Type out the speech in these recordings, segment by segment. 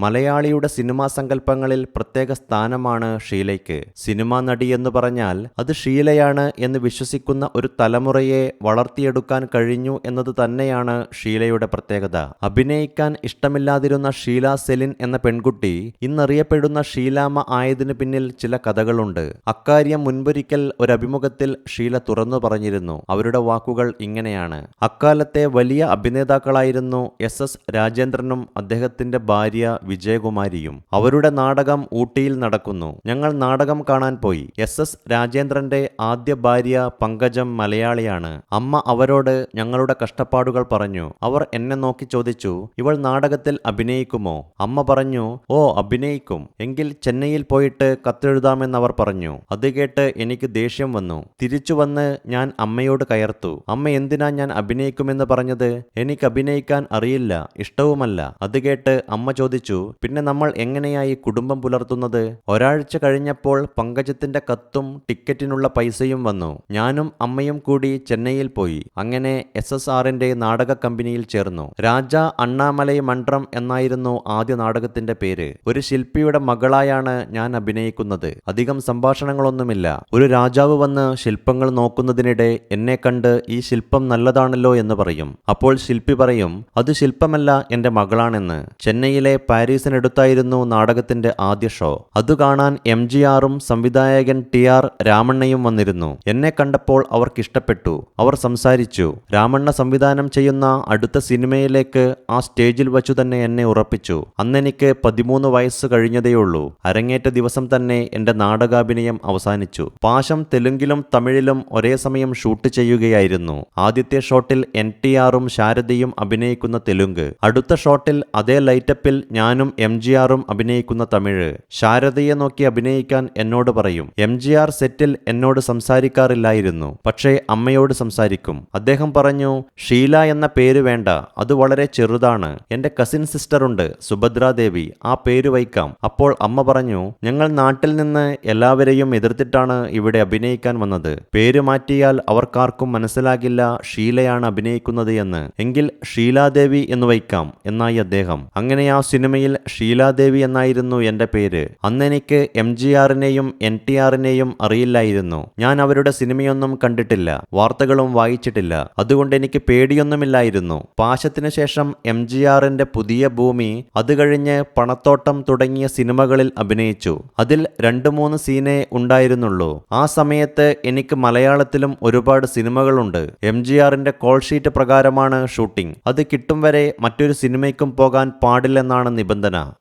മലയാളിയുടെ സിനിമാ സങ്കല്പങ്ങളിൽ പ്രത്യേക സ്ഥാനമാണ് ഷീലയ്ക്ക്. സിനിമാ നടി എന്ന് പറഞ്ഞാൽ അത് ഷീലയാണ് എന്ന് വിശ്വസിക്കുന്ന ഒരു തലമുറയെ വളർത്തിയെടുക്കാൻ കഴിഞ്ഞു എന്നത് തന്നെയാണ് ഷീലയുടെ പ്രത്യേകത. അഭിനയിക്കാൻ ഇഷ്ടമില്ലാതിരുന്ന ഷീല സെലിൻ എന്ന പെൺകുട്ടി ഇന്നറിയപ്പെടുന്ന ഷീലാമ ആയതിനു പിന്നിൽ ചില കഥകളുണ്ട്. അക്കാര്യം മുൻപൊരിക്കൽ ഒരു അഭിമുഖത്തിൽ ഷീല തുറന്നു പറഞ്ഞിരുന്നു. അവരുടെ വാക്കുകൾ ഇങ്ങനെയാണ്. അക്കാലത്തെ വലിയ അഭിനേതാക്കളായിരുന്നു എസ് എസ് രാജേന്ദ്രനും അദ്ദേഹത്തിന്റെ ഭാര്യ വിജയകുമാരിയും അവരുടെ നാടകം ഊട്ടിയിൽ നടക്കുന്നു. ഞങ്ങൾ നാടകം കാണാൻ പോയി. എസ് എസ് രാജേന്ദ്രന്റെ ആദ്യ ഭാര്യ പങ്കജം മലയാളിയാണ്. അമ്മ അവരോട് ഞങ്ങളുടെ കഷ്ടപ്പാടുകൾ പറഞ്ഞു. അവർ എന്നെ നോക്കി ചോദിച്ചു ഇവൾ നാടകത്തിൽ അഭിനയിക്കുമോ? അമ്മ പറഞ്ഞു ഓ അഭിനയിക്കും. എങ്കിൽ ചെന്നൈയിൽ പോയിട്ട് കത്തെഴുതാമെന്ന് അവർ പറഞ്ഞു. അത് കേട്ട് എനിക്ക് ദേഷ്യം വന്നു. തിരിച്ചു വന്ന് ഞാൻ അമ്മയോട് കയർത്തു. അമ്മ എന്തിനാ ഞാൻ അഭിനയിക്കുമെന്ന് പറഞ്ഞത്? എനിക്ക് അഭിനയിക്കാൻ അറിയില്ല. ഇഷ്ടവുമല്ല. അത് കേട്ട് അമ്മ ചോദിച്ചു പിന്നെ നമ്മൾ എങ്ങനെയായി കുടുംബം പുലർത്തുന്നത്? ഒരാഴ്ച കഴിഞ്ഞപ്പോൾ പങ്കജത്തിന്റെ കത്തും ടിക്കറ്റിനുള്ള പൈസയും വന്നു. ഞാനും അമ്മയും കൂടി ചെന്നൈയിൽ പോയി. അങ്ങനെ എസ് എസ് ആറിന്റെ നാടക കമ്പനിയിൽ ചേർന്നു. രാജ അണ്ണാമലൈ മണ്ഡ്രം എന്നായിരുന്നു ആദ്യ നാടകത്തിന്റെ പേര്. ഒരു ശില്പിയുടെ മകളായാണ് ഞാൻ അഭിനയിക്കുന്നത്. അധികം സംഭാഷണങ്ങളൊന്നുമില്ല. ഒരു രാജാവ് വന്ന് ശില്പങ്ങൾ നോക്കുന്നതിനിടെ എന്നെ കണ്ട് ഈ ശില്പം നല്ലതാണല്ലോ എന്ന് പറയും. അപ്പോൾ ശില്പി പറയും അത് ശില്പമല്ല എന്റെ മകളാണെന്ന്. ചെന്നൈയിലെ പാരീസിനടുത്തായിരുന്നു നാടകത്തിന്റെ ആദ്യ ഷോ. അത് കാണാൻ എം ജി ആറും സംവിധായകൻ ടി ആർ രാമണ്ണയും വന്നിരുന്നു. എന്നെ കണ്ടപ്പോൾ അവർക്കിഷ്ടപ്പെട്ടു. അവർ സംസാരിച്ചു രാമണ്ണ സംവിധാനം ചെയ്യുന്ന അടുത്ത സിനിമയിലേക്ക് ആ സ്റ്റേജിൽ വച്ചു തന്നെ എന്നെ ഉറപ്പിച്ചു. അന്നെനിക്ക് പതിമൂന്ന് വയസ്സ് കഴിഞ്ഞതേയുള്ളൂ അരങ്ങേറ്റ ദിവസം തന്നെ എന്റെ നാടകാഭിനയം അവസാനിച്ചു. പാശം തെലുങ്കിലും തമിഴിലും ഒരേ സമയം ഷൂട്ട് ചെയ്യുകയായിരുന്നു. ആദ്യത്തെ ഷോട്ടിൽ എൻ ടി ആറും ശാരദയും അഭിനയിക്കുന്ന തെലുങ്ക്. അടുത്ത ഷോട്ടിൽ അതേ ലൈറ്റപ്പിൽ ഞാനും എം ജി ആറും അഭിനയിക്കുന്ന തമിഴ്. ശാരദയെ നോക്കി അഭിനയിക്കാൻ എന്നോട് പറയും. എം ജി ആർ സെറ്റിൽ എന്നോട് സംസാരിക്കാറില്ലായിരുന്നു. പക്ഷേ അമ്മയോട് സംസാരിക്കും. അദ്ദേഹം പറഞ്ഞു ഷീല എന്ന പേര് വേണ്ട. അത് വളരെ ചെറുതാണ്. എന്റെ കസിൻ സിസ്റ്റർ ഉണ്ട് സുഭദ്രാദേവി ആ പേര് വയ്ക്കാം. അപ്പോൾ അമ്മ പറഞ്ഞു ഞങ്ങൾ നാട്ടിൽ നിന്ന് എല്ലാവരെയും എതിർത്തിട്ടാണ് ഇവിടെ അഭിനയിക്കാൻ വന്നത്. പേര് മാറ്റിയാൽ അവർക്കാർക്കും മനസ്സിലാകില്ല ഷീലയാണ് അഭിനയിക്കുന്നത് എന്ന്. എങ്കിൽ ഷീലാദേവി എന്ന് വയ്ക്കാം എന്നായി അദ്ദേഹം. അങ്ങനെ ആ സിനിമയിൽ ഷീലാദേവി എന്നായിരുന്നു എന്റെ പേര്. അന്നെനിക്ക് എം ജി ആറിനെയും എൻ ടി ആറിനെയും അറിയില്ലായിരുന്നു. ഞാൻ അവരുടെ സിനിമയൊന്നും കണ്ടിട്ടില്ല. വാർത്തകളും വായിച്ചിട്ടില്ല. അതുകൊണ്ട് എനിക്ക് പേടിയൊന്നുമില്ലായിരുന്നു. പാശത്തിനു ശേഷം എം ജി ആറിന്റെ പുതിയ ഭൂമി അത് കഴിഞ്ഞ് പണത്തോട്ടം തുടങ്ങിയ സിനിമകളിൽ അഭിനയിച്ചു. അതിൽ രണ്ടു മൂന്ന് സീനേ ഉണ്ടായിരുന്നുള്ളൂ. ആ സമയത്ത് എനിക്ക് മലയാളത്തിലും ഒരുപാട് സിനിമകളുണ്ട്. എം ജി ആറിന്റെ കോൾ ഷീറ്റ് പ്രകാരമാണ് ഷൂട്ടിംഗ്. അത് കിട്ടും വരെ മറ്റൊരു സിനിമയ്ക്കും പോകാൻ പാടില്ലെന്നാണ് നിബന്ധന.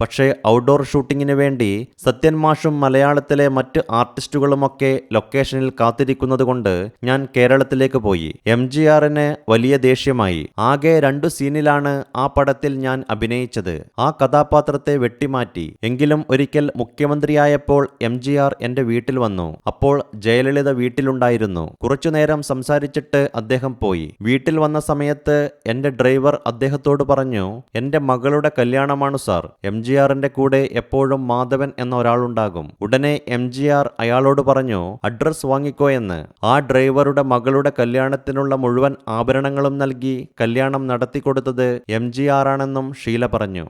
പക്ഷേ ഔട്ട്ഡോർ ഷൂട്ടിങ്ങിന് വേണ്ടി സത്യൻ മാഷും മലയാളത്തിലെ മറ്റ് ആർട്ടിസ്റ്റുകളുമൊക്കെ ലൊക്കേഷനിൽ കാത്തിരിക്കുന്നതുകൊണ്ട് ഞാൻ കേരളത്തിലേക്ക് പോയി. എം ജി ആറിന് വലിയ ദേഷ്യമായി. ആകെ രണ്ടു സീനിലാണ് ആ പടത്തിൽ ഞാൻ അഭിനയിച്ചത്. ആ കഥാപാത്രത്തെ വെട്ടിമാറ്റി. എങ്കിലും ഒരിക്കൽ മുഖ്യമന്ത്രിയായപ്പോൾ എം ജി ആർ എന്റെ വീട്ടിൽ വന്നു. അപ്പോൾ ജയലളിത വീട്ടിലുണ്ടായിരുന്നു. കുറച്ചുനേരം സംസാരിച്ചിട്ട് അദ്ദേഹം പോയി. വീട്ടിൽ വന്ന സമയത്ത് എന്റെ ഡ്രൈവർ അദ്ദേഹത്തോട് പറഞ്ഞു എന്റെ മകളുടെ കല്യാണമാണ് സാർ. എം ജി ആറിന്റെ കൂടെ എപ്പോഴും മാധവൻ എന്ന ഒരാളുണ്ടാകും. ഉടനെ എം ജി ആർ അയാളോട് പറഞ്ഞു അഡ്രസ് വാങ്ങിക്കോ എന്ന്. ആ ഡ്രൈവറുടെ മകളുടെ കല്യാണത്തിനുള്ള മുഴുവൻ ആഭരണങ്ങളും നൽകി കല്യാണം നടത്തിക്കൊടുത്തത് എം ജി ആറാണെന്നും ഷീല പറഞ്ഞു.